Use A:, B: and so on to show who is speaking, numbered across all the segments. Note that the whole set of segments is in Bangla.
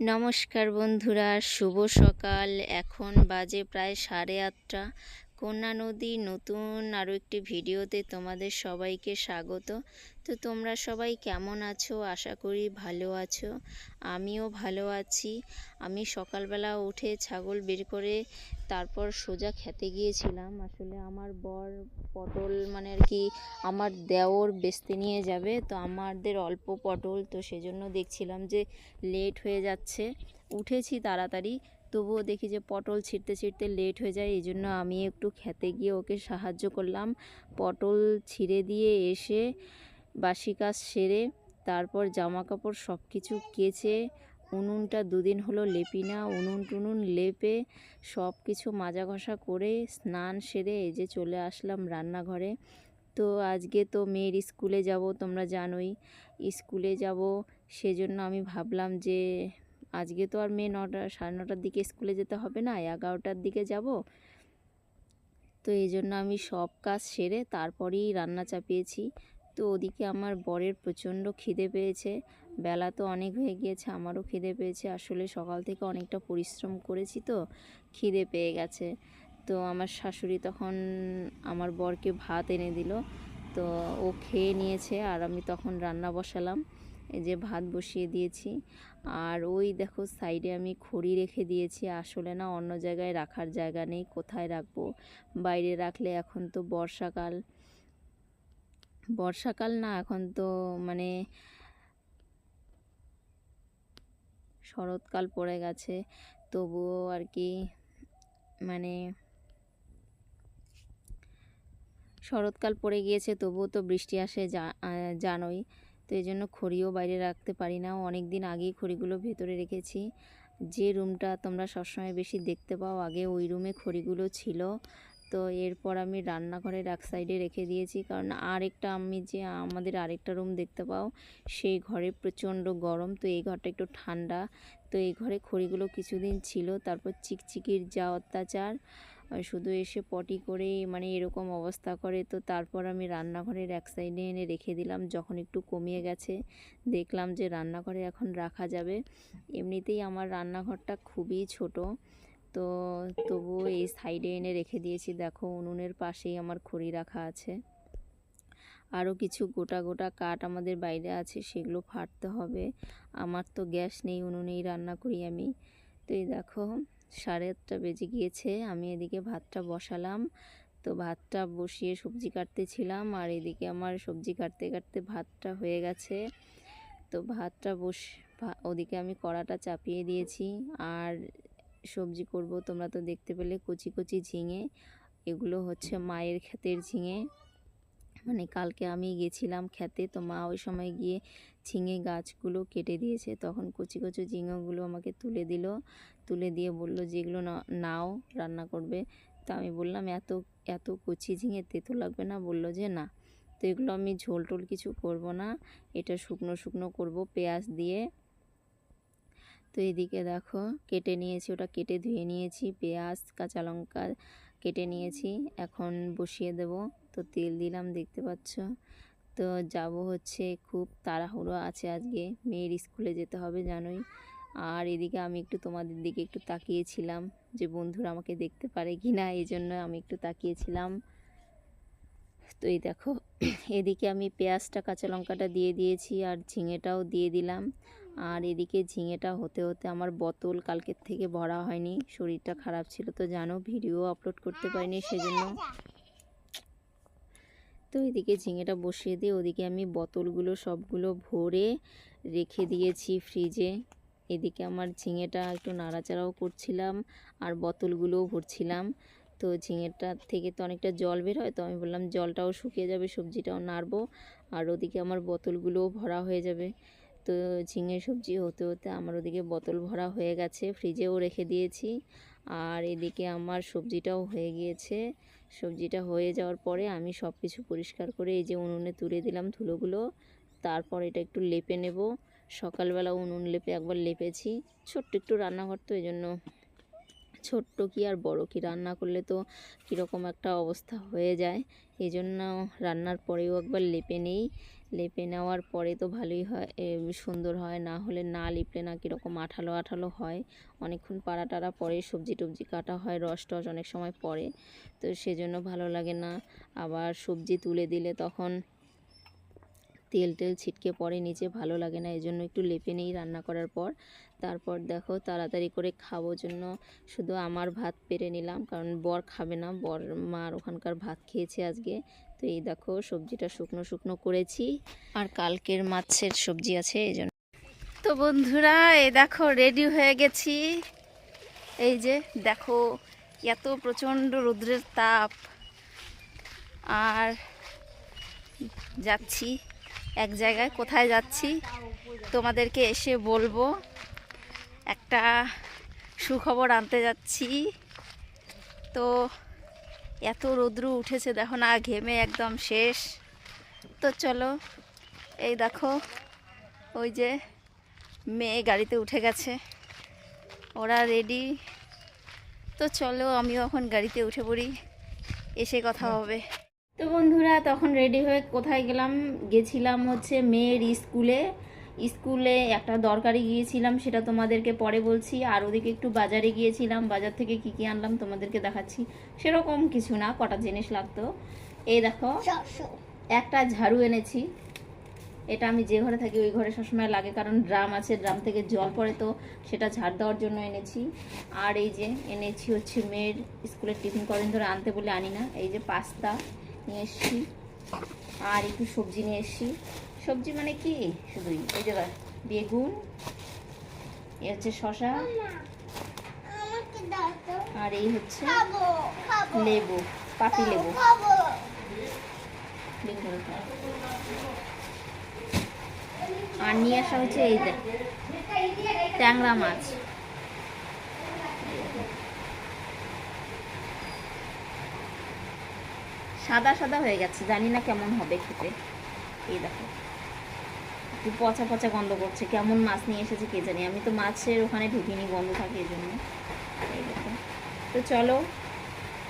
A: নমস্কার বন্ধুরা শুভ সকাল। এখন বাজে প্রায় সাড়ে আটটা। কন্যা নদী নতুন আরও একটি ভিডিওতে তোমাদের সবাইকে স্বাগত। তো তোমরা সবাই কেমন আছো? আশা করি ভালো আছো। আমিও ভালো আছি। আমি সকালবেলা উঠে ছাগল বের করে তারপর সোজা খেতে গিয়েছিলাম। আসলে আমার বর পটল মানে আর কি আমার দেওর বেচতে নিয়ে যাবে, তো আমাদের অল্প পটল, তো সেজন্য দেখছিলাম যে লেট হয়ে যাচ্ছে। উঠেছি তাড়াতাড়ি তবুও দেখি যে পটল ছিঁড়তে ছিঁড়তে লেট হয়ে যায় এই জন্য আমি একটু খেতে গিয়ে ওকে সাহায্য করলাম। পটল ছিঁড়ে দিয়ে এসে বাসি কাজ সেরে তারপর জামা কাপড় সব কিছু কেচে, উনুনটা দুদিন হলো লেপি না, উনুন টুনুন লেপে সব কিছু মাজা ঘষা করে স্নান সেরে এই যে চলে আসলাম রান্নাঘরে। তো আজকে তো মেয়ের স্কুলে যাব, তোমরা জানোই, স্কুলে যাব, সেজন্য আমি ভাবলাম যে আজকে তো আর মেয়ে নটা, সাড়ে নটার দিকে স্কুলে যেতে হবে না, এগারোটার দিকে যাব। তো এই জন্য আমি সব কাজ সেরে তারপরেই রান্না চাপিয়েছি। তো ওদিকে আমার বরের প্রচণ্ড খিদে পেয়েছে। বেলা তো অনেক হয়ে গিয়েছে, আমারও খিদে পেয়েছে। আসলে সকাল থেকে অনেকটা পরিশ্রম করেছি তো, খিদে পেয়ে গেছে। তো আমার শাশুড়ি তখন আমার বরকে ভাত এনে দিল। তো ও খেয়ে নিয়েছে আর আমি তখন রান্না বসালাম। এই যে ভাত বসিয়ে দিয়েছি। আর ওই দেখো সাইডে আমি খড়ি রেখে দিয়েছি। আসলে না অন্য জায়গায় রাখার জায়গা নেই, কোথায় রাখব? বাইরে রাখলে এখন তো বর্ষাকাল। বর্ষাকাল না এখন তো মানে শরৎকাল পড়ে গেছে। তবুও আর কি মানে শরৎকাল পড়ে গিয়েছে, তবুও তো বৃষ্টি আসে জানোই। তো এই জন্য খড়িও বাইরে রাখতে পারি না। অনেক দিন আগেই খড়িগুলো ভেতরে রেখেছি। যে রুমটা তোমরা সবসময় বেশি দেখতে পাও, আগে ওই রুমে খড়িগুলো ছিল। তো এরপর আমি রান্নাঘরের এক সাইডে রেখে দিয়েছি। কারণ আরেকটা আমি যে আমাদের আরেকটা রুম দেখতে পাও, সেই ঘরে প্রচণ্ড গরম। তো এই ঘরটা একটু ঠান্ডা। তো এই ঘরে খড়িগুলো কিছুদিন ছিল। তারপর চিকচিকির যা অত্যাচার শুধু এসে পটি করে মানে এরকম অবস্থা করে। তো তারপর আমি রান্নাঘরের এক সাইডে এনে রেখে দিলাম, যখন একটু কমিয়ে গেছে, দেখলাম যে রান্নাঘরে এখন রাখা যাবে। এমনিতেই আমার রান্নাঘরটা খুবই ছোট, তো তবুও এই সাইডে এনে রেখে দিয়েছি। দেখো, উনুনের পাশেই আমার খড়ি রাখা আছে। আরও কিছু গোটা গোটা কাঠ আমাদের বাইরে আছে, সেগুলো ফাটতে হবে। আমার তো গ্যাস নেই, উনুনেই রান্না করি আমি। তো এই দেখো সাড়ে আটটা বেজে গিয়েছে, আমি এদিকে ভাতটা বসালাম। তো ভাতটা বসিয়ে সবজি কাটতেছিলাম আর এদিকে আমার সবজি কাটতে কাটতে ভাতটা হয়ে গেছে। তো ভাতটা বস ওদিকে আমি কড়াটা চাপিয়ে দিয়েছি। আর সবজি করব তোমরা তো দেখতে পেলে কচি কচি ঝিঙে, এগুলো হচ্ছে মায়ের ক্ষেতের ঝিঙে। মানে কালকে আমি গেছিলাম খেতে তো মা ওই সময় গিয়ে ঝিঙে গাছগুলো কেটে দিয়েছে। তখন কচি কচি ঝিঙেগুলো আমাকে তুলে দিল। তুলে দিয়ে বলল যেগুলো নাও, রান্না করবে। তো আমি বললাম, এত এত কচি ঝিঙে তেতো লাগবে না? বলল যে, না, তো এগুলো আমি ঝোল টোল কিছু করব না। এটা শুকনো শুকনো করব পেঁয়াজ দিয়ে। তো এদিকে দেখো, কেটে নিয়েছি, ওটা কেটে ধুয়ে নিয়েছি, পেঁয়াজ, কাঁচা লঙ্কা কেটে নিয়েছি। এখন বসিয়ে দেব। তো তেল দিলাম, দেখতে পাচ্ছ? তো যাব হচ্ছে, খুব তাড়াহুড়ো আছে আজকে। মেয়ের স্কুলে যেতে হবে জানোই। আর এদিকে আমি একটু তোমাদের দিকে একটু তাকিয়েছিলাম যে বন্ধুরা আমাকে দেখতে পারে কি না এই জন্য আমি একটু তাকিয়েছিলাম। তো এই দেখো, এদিকে আমি পেঁয়াজটা, কাঁচা লঙ্কাটা দিয়ে দিয়েছি আর ঝিঙেটাও দিয়ে দিলাম। আর এদিকে ঝিঙেটা হতে হতে আমার বোতল কালকের থেকে ভরা হয়নি, শরীরটা খারাপ ছিল তো জানো, ভিডিও আপলোড করতে পারিনি সেজন্য। তো এদিকে ঝিঙেটা বসিয়ে দিয়ে ওদিকে আমি বোতলগুলো সবগুলো ভরে রেখে দিয়েছি ফ্রিজে। এদিকে আমার ঝিঙেটা একটু নাড়াচাড়াও করছিলাম আর বোতলগুলোও ভরছিলাম। তো ঝিঙেটা থেকে তো অনেকটা জল বের হয়, তো আমি বললাম জলটাও শুকিয়ে যাবে, সবজিটাও নাড়বো আর ওদিকে আমার বোতলগুলোও ভরা হয়ে যাবে। তো ঝিঙে সবজি হতে হতে আমার ওদিকে বোতল ভরা হয়ে গেছে, ফ্রিজেও রেখে দিয়েছি। আর এদিকে আমার সবজিটাও হয়ে গিয়েছে। সবজিটা হয়ে যাওয়ার পরে আমি সব কিছু পরিষ্কার করে এই যে উনুনে তুলে দিলাম ধুলোগুলো। তারপর এটা একটু লেপে নেব। সকালবেলা উনুন লেপে একবার লেপেছি। ছোট্ট একটু রান্নাঘর তো এই জন্য ছোট্ট কি আর বড় কি? রান্না করলে তো কীরকম একটা অবস্থা হয়ে যায়। এই জন্য রান্নার পরেও একবার লেপে নেই। লেপে নেওয়ার পরে তো ভালোই হয় সুন্দর হয়। না হলে না লিপলে না কীরকম আঠালো আঠালো হয়। অনেকক্ষণ পাড়া টাড়া পরে সবজি টবজি কাটা হয়, রস টস অনেক সময় পড়ে। তো সেজন্য ভালো লাগে না। আবার সবজি তুলে দিলে তখন তেল টেল ছিটকে পড়ে নিচে, ভালো লাগে না। এই জন্য একটু লেপে নেই রান্না করার পর। তারপর দেখো তাড়াতাড়ি করে খাব জন্য। শুধু আমার ভাত পেরে নিলাম, কারণ বর খাবে না। বর মার ওখানকার ভাত খেয়েছে আজকে। তো এই দেখো সবজিটা শুকনো শুকনো করেছি আর কালকের মাছের সবজি আছে, এই জন্য। তো বন্ধুরা, এই দেখো রেডি হয়ে গেছি। এই যে দেখো এত প্রচণ্ড রৌদ্রের তাপ। আর যাচ্ছি এক জায়গায়, কোথায় যাচ্ছি তোমাদেরকে এসে বলব। একটা সুখবর আনতে যাচ্ছি। তো এত রৌদ্র উঠেছে দেখো না ঘেমে একদম শেষ। তো চলো এই দেখো ওই যে মেয়ে গাড়িতে উঠে গেছে। ওরা রেডি তো চলো আমিও এখন গাড়িতে উঠে পড়ি এসে কথা হবে। তো বন্ধুরা তখন রেডি হয়ে কোথায় গেলাম? গেছিলাম হচ্ছে মেয়ের স্কুলে। স্কুলে একটা দরকারি গিয়েছিলাম সেটা তোমাদেরকে পরে বলছি। আর ওদিকে একটু বাজারে গিয়েছিলাম বাজার থেকে কি কি আনলাম তোমাদেরকে দেখাচ্ছি। সেরকম কিছু না কটা জিনিস লাগতো। এই দেখো একটা ঝাড়ু এনেছি। এটা আমি যে ঘরে থাকি ওই ঘরে সবসময় লাগে কারণ ড্রাম আছে ড্রাম থেকে জল পড়ে তো সেটা ঝাড় দেওয়ার জন্য এনেছি। আর এই যে এনেছি হচ্ছে মেয়ের স্কুলের টিফিন কদিন ধরে আনতে বলে আনি না। এই যে পাস্তা নিয়ে এসছি। আর একটু সবজি নিয়ে এসছি। সবজি মানে কি? শুধুই এই যে বেগুন এ হচ্ছে শশা আর এই হচ্ছে লেবু, পাতি লেবু। আর নিয়ে আসা হচ্ছে এই ট্যাংরা মাছ। সাদা সাদা হয়ে গেছে, জানি না কেমন হবে খেতে। এই দেখো। একটু পচা পচা গন্ধ করছে, কেমন মাছ নিয়ে এসেছে কে জানি। আমি তো মাছের ওখানে ঢুকিনি গন্ধ থাকে এই জন্য এই দেখো। তো চলো,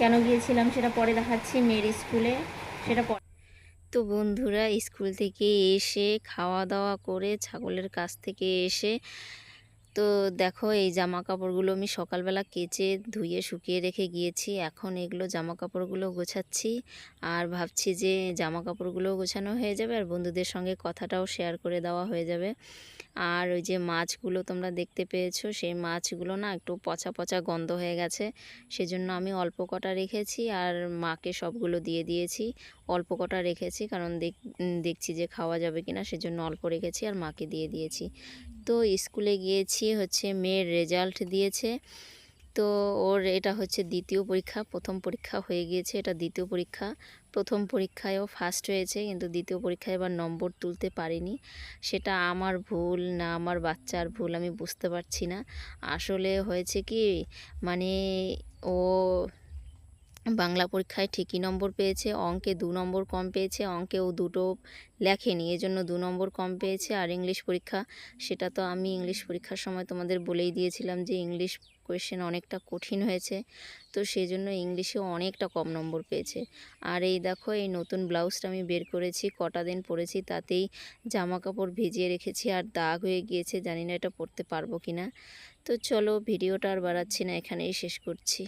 A: কেন গিয়েছিলাম সেটা পরে দেখাচ্ছি মেয়ের স্কুলে, সেটা পরে তো বন্ধুরা, স্কুল থেকে এসে, খাওয়া দাওয়া করে ছাগলের কাছ থেকে এসে তো দেখো এই জামা কাপড়গুলো আমি সকালবেলা কেচে, ধুয়ে, শুকিয়ে রেখে গিয়েছি। এখন এগুলো জামা কাপড়গুলো গোছাচ্ছি আর ভাবছি যে জামা কাপড়গুলো গোছানো হয়ে যাবে আর বন্ধুদের সঙ্গে কথাটাও শেয়ার করে দেওয়া হয়ে যাবে। আর ওই যে মাছগুলো তোমরা দেখতে পেয়েছ, সেই মাছগুলো না একটু পচা পচা গন্ধ হয়ে গেছে। সেজন্য আমি অল্প কটা রেখেছি আর মাকে সবগুলো দিয়ে দিয়েছি। অল্প কটা রেখেছি কারণ দেখ দেখছি যে খাওয়া যাবে কিনা, সেজন্য অল্প রেখেছি আর মাকে দিয়ে দিয়েছি। তো স্কুলে গিয়েছি, হচ্ছে মেয়ের রেজাল্ট দিয়েছে। তো ওর এটা হচ্ছে দ্বিতীয় পরীক্ষা, প্রথম পরীক্ষা হয়ে গিয়েছে, এটা দ্বিতীয় পরীক্ষা। প্রথম পরীক্ষায়ও ফার্স্ট হয়েছে, কিন্তু দ্বিতীয় পরীক্ষায় এবার নম্বর তুলতে পারিনি। সেটা আমার ভুল না আমার বাচ্চার ভুল, আমি বুঝতে পারছি না। আসলে হয়েছে কি মানে ও বাংলা পরীক্ষায় ঠিকই নম্বর পেয়েছে, অঙ্কে দু নম্বর কম পেয়েছে অঙ্কে ও দুটো লেখেনি এই জন্য দু নম্বর কম পেয়েছে। আর ইংলিশ পরীক্ষা, সেটা তো আমি ইংলিশ পরীক্ষার সময় তোমাদের বলেই দিয়েছিলাম যে ইংলিশ কোয়েশ্চেন অনেকটা কঠিন হয়েছে, তো সেই জন্য ইংলিশে অনেকটা কম নম্বর পেয়েছে। আর এই দেখো, এই নতুন ব্লাউজটা আমি বের করেছি, কটা দিন পরেছি, তাতেই জামা কাপড় ভিজিয়ে রেখেছি, আর দাগ হয়ে গিয়েছে, জানি না এটা পরতে পারব কি না তো চলো, ভিডিওটা আর বাড়াচ্ছি না, এখানেই শেষ করছি।